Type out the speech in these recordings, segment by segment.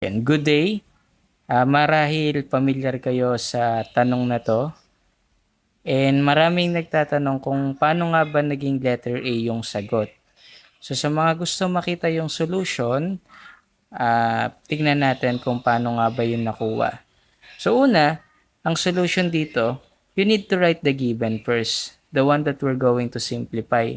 Yan, good day. Ah, marahil pamilyar kayo sa tanong na to. And maraming nagtatanong kung paano nga ba naging letter A yung sagot. So sa mga gusto makita yung solution, ah, tingnan natin kung paano nga ba yun nakuha. So una, ang solution dito, you need to write the given first, the one that we're going to simplify.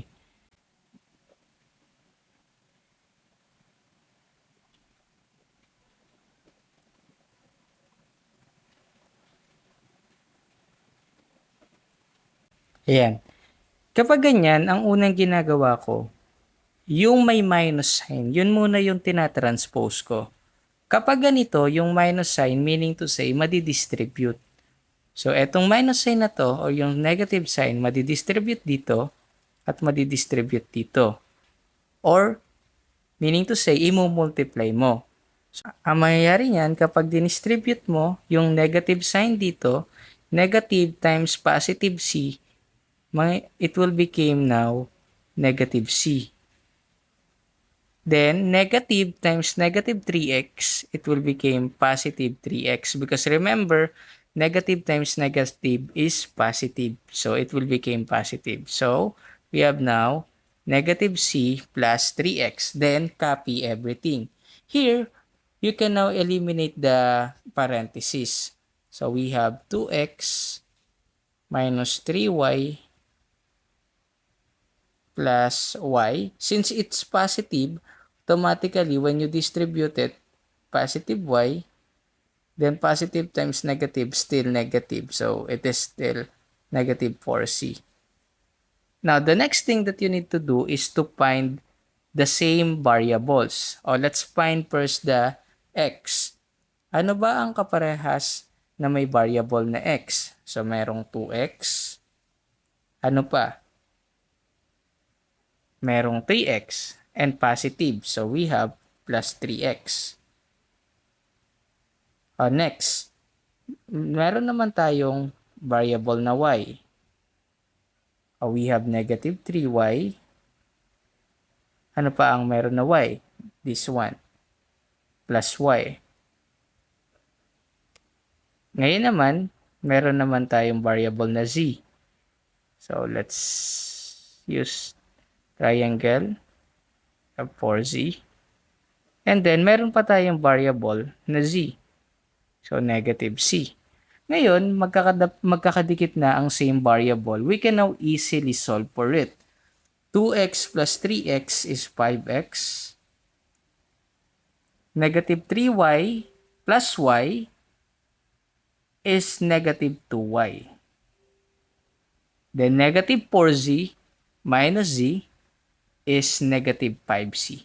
Ayan. Kapag ganyan, ang unang ginagawa ko, yung may minus sign, yun muna yung tinatranspose ko. Kapag ganito, yung minus sign, meaning to say, madidistribute. So, etong minus sign na to, or yung negative sign, madidistribute dito, at madidistribute dito. Or, meaning to say, imo-multiply mo. So, ang mangyayari niyan, kapag dinistribute mo, yung negative sign dito, negative times positive C, may, it will become now negative C. Then, negative times negative 3x, it will become positive 3x. Because remember, negative times negative is positive. So, it will become positive. So, we have now negative c plus 3x. Then, copy everything. Here, you can now eliminate the parentheses. So, we have 2x minus 3y plus y. Since it's positive, automatically when you distribute it, positive y, then positive times negative, still negative. So it is still negative 4c. Now, the next thing that you need to do is to find the same variables. O, let's find first the x. Ano ba ang kaparehas na may variable na x? So, merong 2x. Ano pa? Merong 3x and positive. So we have plus 3x. Uh, next, meron naman tayong variable na y. Uh, we have negative 3y. Ano pa ang meron na y? This one. Plus y. Ngayon naman, meron naman tayong variable na z. So let's use triangle of 4z. And then, meron pa tayong variable na z. So, negative c. Ngayon, magkakadikit na ang same variable. We can now easily solve for it. 2x plus 3x is 5x. Negative 3y plus y is negative 2y. Then negative 4z minus z is negative 5c.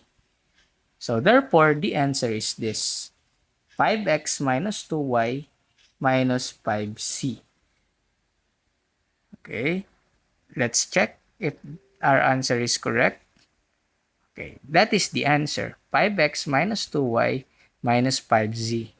So therefore, the answer is this. 5x minus 2y minus 5c. Okay. Let's check if our answer is correct. Okay. That is the answer. 5x minus 2y minus 5z.